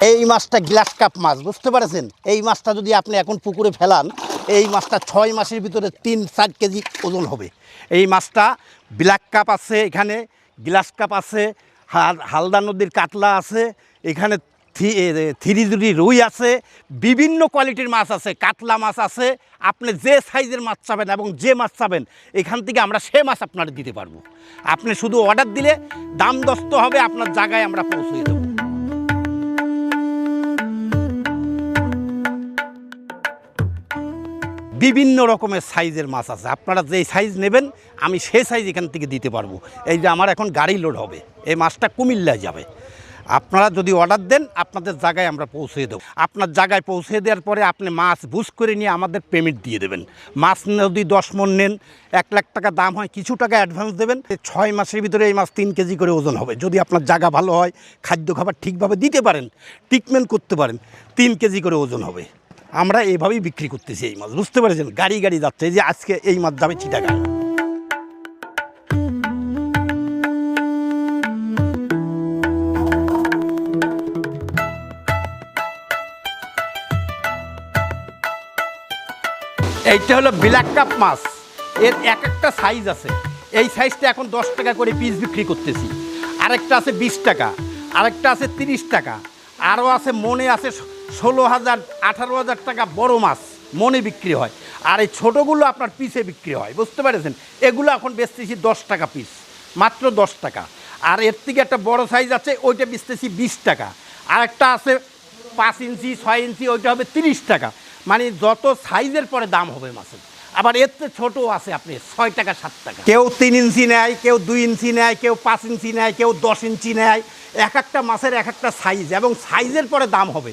এই মাছটা glass cup মাছ, বুঝতে পারছেন? এই মাছটা যদি আপনি এখন পুকুরে ফেলান, এই মাছটা ছয় মাসের ভিতরে তিন, চার কেজি ওজন হবে। এই মাছটা ব্ল্যাক কাপ আছে এখানে, গ্লাস কাপ আছে, হাল- হালদা নদীর কাতলা আছে, এখানে থ্রি জুড়ি রুই আছে, বিভিন্ন কোয়ালিটির মাছ আছে, কাতলা মাছ আছে, আপনি যে সাইজের মাছ চাবেন এবং যে মাছ চাবেন, এখান থেকে আমরা সে মাছ আপনার দিতে পারব। আপনি শুধু অর্ডার দিলে দাম দস্ত হবে, আপনার জায়গায় আমরা পৌঁছে দেবো। বিভিন্ন রকমের সাইজের মাছ আছে। আপনারা যেই সাইজ নেবেন, আমি সেই সাইজ এখান থেকে দিতে পারব। এই যে আমার এখন গাড়ি লোড হবে। এই মাছটা কুমিল্লায় যাবে। আপনারা যদি অর্ডার দেন, আপনাদের জায়গায় আমরা পৌঁছে দেবো। আপনার জায়গায় পৌঁছে দেওয়ার পরে আপনি মাছ বুঝ করে নিয়ে আমাদের পেমেন্ট দিয়ে দেবেন। মাছ যদি দশ মন নেন, এক লাখ টাকা দাম হয়, কিছু টাকা অ্যাডভান্স দেবেন। ছয় মাসের ভিতরে এই মাছ তিন কেজি করে ওজন হবে। যদি আপনার জায়গা ভালো হয়, খাদ্য খাবার ঠিকভাবে দিতে পারেন ট্রিটমেন্ট করতে পারেন, তিন কেজি করে ওজন হবে। আমরা এইভাবেই বিক্রি করতেছি এই মাছ, বুঝতে পেরেছেন? গাড়ি গাড়ি যাচ্ছে যে আজকে এই মাছ যাবে চিটাগাং এইটা হলো ব্ল্যাক কাপ মাছ। এর এক একটা সাইজ আছে। এই সাইজটা এখন দশ টাকা করে পিস বিক্রি করতেছি। আরেকটা আছে বিশ টাকা, আরেকটা আছে তিরিশ টাকা, আরও আছে মনে আছে ষোলো হাজার, আঠারো হাজার টাকা বড় মাছ মনে বিক্রি হয়। আর এই ছোটোগুলো আপনার পিসে বিক্রি হয়, বুঝতে পেরেছেন? এগুলো এখন বেচতেছি দশ টাকা পিস মাত্র দশ টাকা। আর এর থেকে একটা বড় সাইজ আছে, ওইটা বেচতেছি বিশ টাকা। আর একটা আছে পাঁচ ইঞ্চি, ছয় ইঞ্চি, ওইটা হবে তিরিশ টাকা। মানে যত সাইজের পরে দাম হবে মাছের। আবার এর থেকে ছোটো আছে আপনি, ছয় টাকা, সাত টাকা। কেউ তিন ইঞ্চি নেয়, কেউ দুই ইঞ্চি নেয়, কেউ পাঁচ ইঞ্চি নেয়, কেউ দশ ইঞ্চি নেয়। এক একটা মাছের এক একটা সাইজ এবং সাইজের পরে দাম হবে।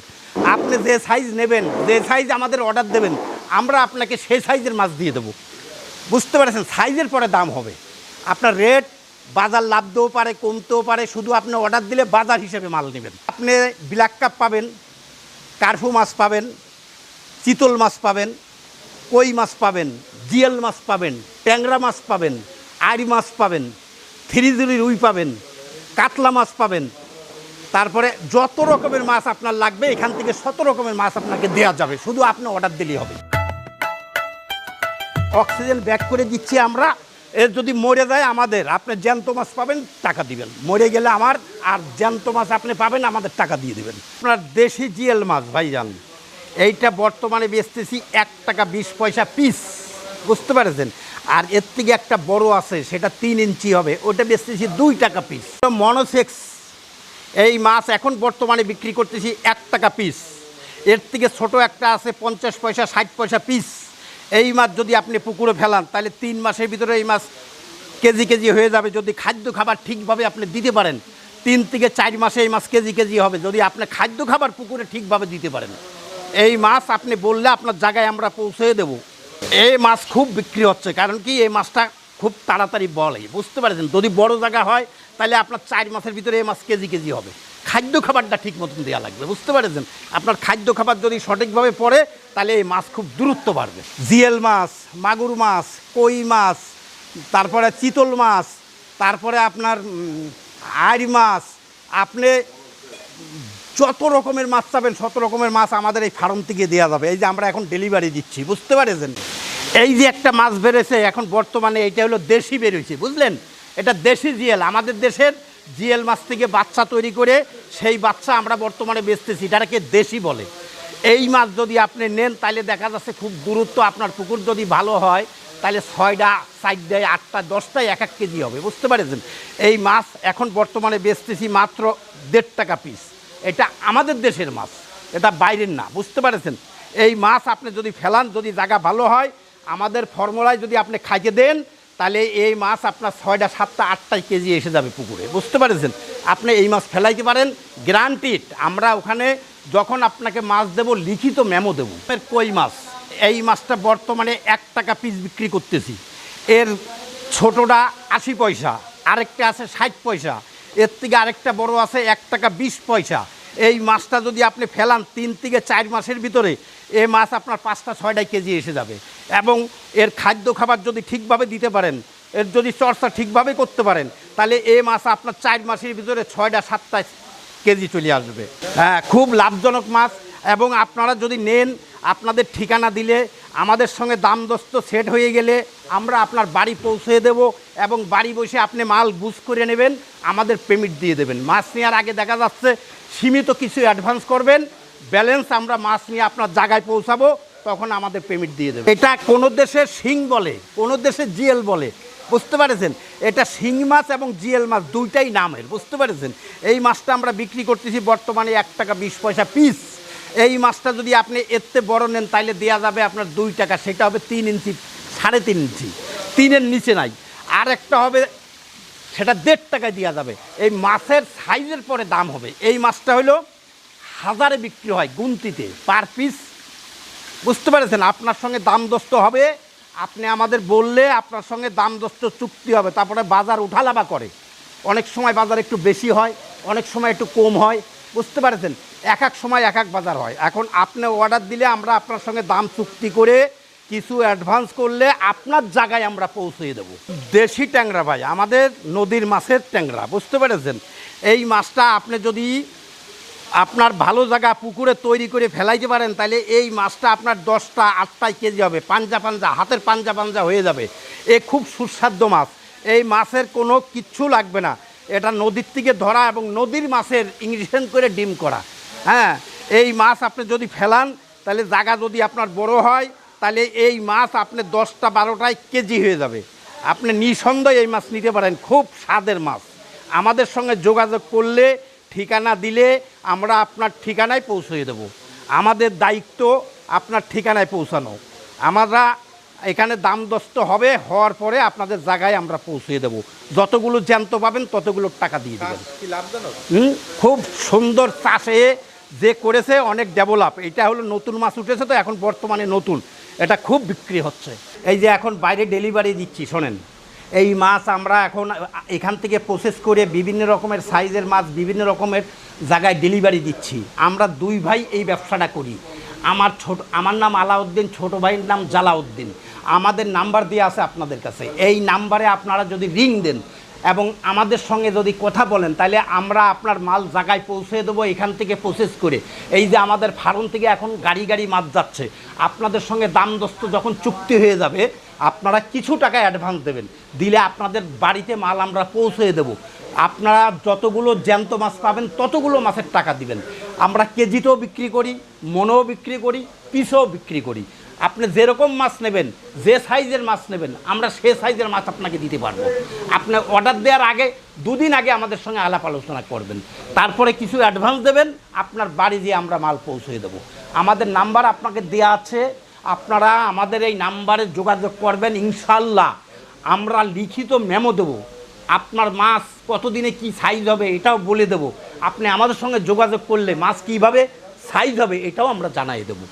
আপনি যে সাইজ নেবেন, যে সাইজ আমাদের অর্ডার দেবেন, আমরা আপনাকে সেই সাইজের মাছ দিয়ে দেবো। বুঝতে পারছেন? সাইজের পরে দাম হবে। আপনার রেট বাজার লাভতেও পারে, কমতেও পারে, শুধু আপনি অর্ডার দিলে বাজার হিসেবে মাল নেবেন। আপনি ব্ল্যাক কাপ পাবেন, কার্ফু মাছ পাবেন, চিতল মাছ পাবেন, কই মাছ পাবেন, জিয়াল মাছ পাবেন, ট্যাংরা মাছ পাবেন, আড়ি মাছ পাবেন থ্রিজুরি রুই পাবেন, কাতলা মাছ পাবেন তারপরে যত রকমের মাছ আপনার লাগবে, এখান থেকে শত রকমের মাছ আপনাকে দেওয়া যাবে। শুধু আপনি অর্ডার দিলেই হবে। অক্সিজেন ব্যাক করে দিচ্ছি আমরা। এর যদি মরে যায় আমাদের, আপনি জ্যান্ত মাছ পাবেন, টাকা দিবেন। মরে গেলে আমার, আর জ্যান্ত মাছ আপনি পাবেন, আমাদের টাকা দিয়ে দেবেন। আপনার দেশি জিএল মাছ, ভাইজান। এইটা বর্তমানে বেচতেছি এক টাকা বিশ পয়সা পিস বুঝতে পেরেছেন? আর এর থেকে একটা বড় আছে, সেটা তিন ইঞ্চি হবে। ওটা বেচতেছি দুই টাকা পিস মনোসেক্স। এই মাছ এখন বর্তমানে বিক্রি করতেছি এক টাকা পিস এর থেকে ছোট একটা আছে পঞ্চাশ পয়সা, ষাট পয়সা পিস এই মাছ যদি আপনি পুকুরে ফেলান, তাহলে তিন মাসের ভিতরে এই মাছ কেজি কেজি হয়ে যাবে। যদি খাদ্য খাবার ঠিকভাবে আপনি দিতে পারেন, তিন থেকে চার মাসে এই মাছ কেজি কেজি হবে। যদি আপনি খাদ্য খাবার পুকুরে ঠিকভাবে দিতে পারেন, এই মাছ আপনি বললে আপনার জায়গায় আমরা পৌঁছে দেব। এই মাছ খুব বিক্রি হচ্ছে, কারণ কি এই মাছটা খুব তাড়াতাড়ি বলে। বুঝতে পারছেন? যদি বড় জায়গা হয় তাহলে আপনার চার মাসের ভিতরে এই মাছ কেজি কেজি হবে। খাদ্য খাবারটা ঠিক মতন দেওয়া লাগবে, বুঝতে পারছেন? আপনার খাদ্য খাবার যদি সঠিকভাবে পড়ে, তাহলে এই মাছ খুব দূরত্ব বাড়বে। জিয়েল মাছ, মাগুর মাছ, কই মাছ, তারপরে চিতল মাছ, তারপরে আপনার আড়ি মাছ, আপনি যত রকমের মাছ চাবেন, শত রকমের মাছ আমাদের এই ফার্ম থেকে দেওয়া যাবে। এই যে আমরা এখন ডেলিভারি দিচ্ছি, বুঝতে পারেছেন? এই যে একটা মাছ বেড়েছে, এখন বর্তমানে এইটা হলো দেশি বেরোইছে বুঝলেন? এটা দেশি জিএল। আমাদের দেশের জিএল মাছ থেকে বাচ্চা তৈরি করে সেই বাচ্চা আমরা বর্তমানে বেচতেছি, এটাকে দেশি বলে। এই মাছ যদি আপনি নেন তাহলে দেখা যাচ্ছে খুব দূরত্ব আপনার পুকুর যদি ভালো হয় তাহলে ছয়টা, চারটায় আটটা দশটায় এক এক কেজি হবে, বুঝতে পারেছেন? এই মাছ এখন বর্তমানে বেচতেছি মাত্র দেড় টাকা পিস এটা আমাদের দেশের মাছ, এটা বাইরের না, বুঝতে পারেছেন? এই মাছ আপনি যদি ফেলান, যদি জায়গা ভালো হয়, আমাদের ফর্মুলায় যদি আপনি খাইতে দেন তাহলে এই মাছ আপনার ছয়টা, সাতটা, আটটায় কেজি এসে যাবে পুকুরে। বুঝতে পারেছেন? আপনি এই মাছ ফেলাইতে পারেন গ্রান্টিড আমরা ওখানে যখন আপনাকে মাছ দেব, লিখিত মেমো দেবো। এর কই মাছ? এই মাছটা বর্তমানে এক টাকা পিস বিক্রি করতেছি। এর ছোটোটা আশি পয়সা, আরেকটা আছে ষাট পয়সা, এর থেকে আরেকটা বড় আছে এক টাকা বিশ পয়সা। এই মাছটা যদি আপনি ফেলান তিন থেকে চার মাসের ভিতরে এই মাছ আপনার পাঁচটা, ছয়টায় কেজি এসে যাবে। এবং এর খাদ্য খাবার যদি ঠিকভাবে দিতে পারেন, এর যদি চর্চা ঠিকভাবে করতে পারেন, তাহলে এ মাছ আপনার চার মাসের ভিতরে ছয়টা সাতটায় কেজি চলে আসবে। হ্যাঁ খুব লাভজনক মাছ এবং আপনারা যদি নেন, আপনাদের ঠিকানা দিলে, আমাদের সঙ্গে দাম দস্ত সেট হয়ে গেলে আমরা আপনার বাড়ি পৌঁছে দেব এবং বাড়ি বসে আপনি মাল বুঝ করে নেবেন, আমাদের পেমেন্ট দিয়ে দেবেন। মাছ নেওয়ার আগে দেখা যাচ্ছে, সীমিত কিছু অ্যাডভান্স করবেন ব্যালেন্স আমরা মাছ নিয়ে আপনার জায়গায় পৌঁছাবো তখন আমাদের পেমেন্ট দিয়ে দেবে? এটা কোনো দেশের শিং বলে, কোনো দেশে জিএল বলে, বুঝতে পেরেছেন? এটা শিং মাছ এবং জিএল মাছ দুইটাই নামের, বুঝতে পেরেছেন? এই মাছটা আমরা বিক্রি করতেছি বর্তমানে এক টাকা বিশ পয়সা পিস এই মাছটা যদি আপনি এতে বড় নেন, তাইলে দেওয়া যাবে আপনার দুই টাকা, সেটা হবে তিন ইঞ্চি, সাড়ে তিন ইঞ্চি। তিনের নিচে নাই। আর একটা হবে, সেটা দেড় টাকায় দেওয়া যাবে। এই মাছের সাইজের পরে দাম হবে। এই মাছটা হলো হাজারে বিক্রি হয় গুনতিতে পার পিস বুঝতে পেরেছেন? আপনার সঙ্গে দাম দস্ত হবে, আপনি আমাদের বললে আপনার সঙ্গে দাম দস্ত চুক্তি হবে, তারপরে বাজার উঠালাবা করে। অনেক সময় বাজার একটু বেশি হয়, অনেক সময় একটু কম হয়, বুঝতে পারছেন? এক এক সময় এক এক বাজার হয়। এখন আপনি অর্ডার দিলে আমরা আপনার সঙ্গে দাম চুক্তি করে কিছু অ্যাডভান্স করলে আপনার জায়গায় আমরা পৌঁছে দেবো। দেশি ট্যাংরা ভাই, আমাদের নদীর মাছের ট্যাংরা, বুঝতে পেরেছেন? এই মাছটা আপনি যদি আপনার ভালো জায়গা পুকুরে তৈরি করে ফেলাইতে পারেন তাহলে এই মাছটা আপনার দশটা, আটটায় কেজি হবে, পাঞ্জা পাঞ্জা, হাতের পাঞ্জা পাঞ্জা হয়ে যাবে। এ খুব সুস্বাদ্য মাছ। এই মাছের কোনো কিচ্ছু লাগবে না। এটা নদীর থেকে ধরা এবং নদীর মাছের ইঞ্জেকশন করে ডিম করা। হ্যাঁ এই মাছ আপনি যদি ফেলান তাহলে জায়গা যদি আপনার বড় হয় তাহলে এই মাছ আপনি দশটা, বারোটায় কেজি হয়ে যাবে। আপনি নিঃসন্দেহে এই মাছ নিতে পারেন। খুব স্বাদের মাছ। আমাদের সঙ্গে যোগাযোগ করলে ঠিকানা দিলে আমরা আপনার ঠিকানায় পৌঁছে দেব। আমাদের দায়িত্ব আপনার ঠিকানায় পৌঁছানো। আমরা এখানে দাম দস্ত হবে হওয়ার পরে আপনাদের জায়গায় আমরা পৌঁছে দেব। যতগুলো জ্যান্ত পাবেন ততগুলো টাকা দিয়ে দেবেন। হুম, খুব সুন্দর চাষে যে করেছে অনেক ডেভেলপ। এটা হলো নতুন মাছ উঠেছে তো এখন বর্তমানে নতুন। এটা খুব বিক্রি হচ্ছে। এই যে এখন বাইরে ডেলিভারি দিচ্ছি শোনেন। এই মাছ আমরা এখন এখান থেকে প্রসেস করে বিভিন্ন রকমের সাইজের মাছ, বিভিন্ন রকমের জায়গায় ডেলিভারি দিচ্ছি। আমরা দুই ভাই এই ব্যবসাটা করি। আমার ছোট, আমার নাম আলাউদ্দিন, ছোট ভাইয়ের নাম জালাউদ্দিন। আমাদের নাম্বার দিয়ে আছে আপনাদের কাছে। এই নাম্বারে আপনারা যদি রিং দেন এবং আমাদের সঙ্গে যদি কথা বলেন, তাহলে আমরা আপনার মাল জায়গায় পৌঁছে দেবো, এখান থেকে প্রসেস করে। এই যে আমাদের ফার্ম থেকে এখন গাড়ি গাড়ি মাছ যাচ্ছে। আপনাদের সঙ্গে দাম দস্ত যখন চুক্তি হয়ে যাবে, আপনারা কিছু টাকা অ্যাডভান্স দেবেন। দিলে আপনাদের বাড়িতে মাল আমরা পৌঁছে দেবো। আপনারা যতগুলো জ্যান্ত মাছ পাবেন, ততগুলো মাছের টাকা দিবেন। আমরা কেজিতেও বিক্রি করি, মনেও বিক্রি করি, পিসেও বিক্রি করি। আপনি যেরকম মাছ নেবেন, যে সাইজের মাছ নেবেন, আমরা সে সাইজের মাছ আপনাকে দিতে পারব। আপনি অর্ডার দেওয়ার আগে, দুদিন আগে আমাদের সঙ্গে আলাপ আলোচনা করবেন। তারপরে কিছু অ্যাডভান্স দেবেন, আপনার বাড়ি দিয়ে আমরা মাল পৌঁছে দেবো। আমাদের নাম্বার আপনাকে দেওয়া আছে, আপনারা আমাদের এই নাম্বারে যোগাযোগ করবেন ইনশাল্লাহ আমরা লিখিত মেমো দেবো, আপনার মাছ কতদিনে কি সাইজ হবে এটাও বলে দেবো। আপনি আমাদের সঙ্গে যোগাযোগ করলে মাছ কীভাবে সাইজ হবে এটাও আমরা জানাই দেবো।